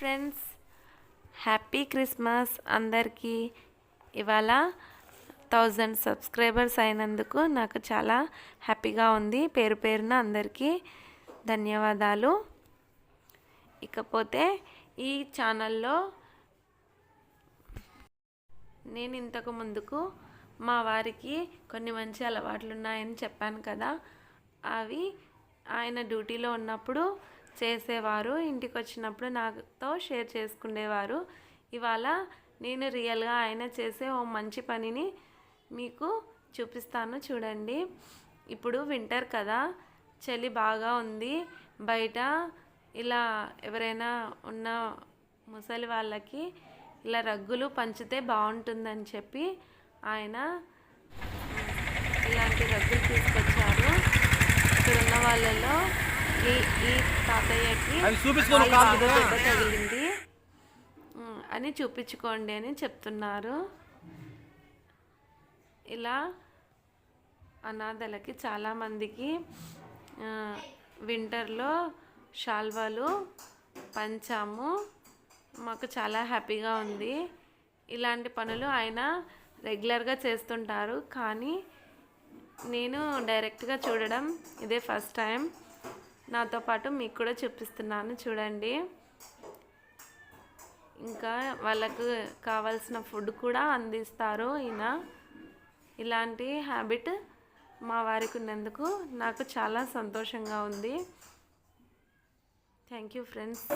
Friends. Happy Christmas అందరికీ. ఇవాళ thousand subscribers అయినందుకు నాకు చాలా హ్యాపీగా ఉంది. పేరు పేరున అందరికీ ధన్యవాదాలు. ఇకపోతే ఈ ఛానల్లో నేను ఇంతకు ముందుకు మా వారికి కొన్ని మంచి అలవాట్లు ఉన్నాయని చెప్పాను కదా. అవి ఆయన డ్యూటీలో ఉన్నప్పుడు చేసేవారు. ఇంటికి వచ్చినప్పుడు నాతో షేర్ చేసుకునేవారు ఇవాళ నేను రియల్గా ఆయన చేసే ఓ మంచి పనిని మీకు చూపిస్తాను చూడండి. ఇప్పుడు వింటర్ కదా చలి బాగా ఉంది. బయట ఇలా ఎవరైనా ఉన్న ముసలి వాళ్ళకి ఇలా రగ్గులు పంచితే బాగుంటుందని చెప్పి ఆయన ఇలాంటి రగ్గులు తీసుకొచ్చారు. ఇక్కడ ఉన్న వాళ్ళలో ఈ ఈ తాతయ్యకి. దెబ్బ తగిలింది. అని చూపించుకోండి అని చెప్తున్నారు. ఇలా అనాథలకి చాలామందికి వింటర్లో షాల్వాలు పంచాము. మాకు చాలా హ్యాపీగా ఉంది. ఇలాంటి పనులు ఆయన రెగ్యులర్గా చేస్తుంటారు. కానీ నేను డైరెక్ట్గా చూడడం ఇదే ఫస్ట్ టైం. నాతో పాటు మీకు కూడా చూపిస్తున్నాను చూడండి. ఇంకా వాళ్ళకు కావాల్సిన ఫుడ్ కూడా అందిస్తారు ఈయన. ఇలాంటి హ్యాబిట్ మా వారికి ఉన్నందుకు నాకు చాలా సంతోషంగా ఉంది. Thank you friends.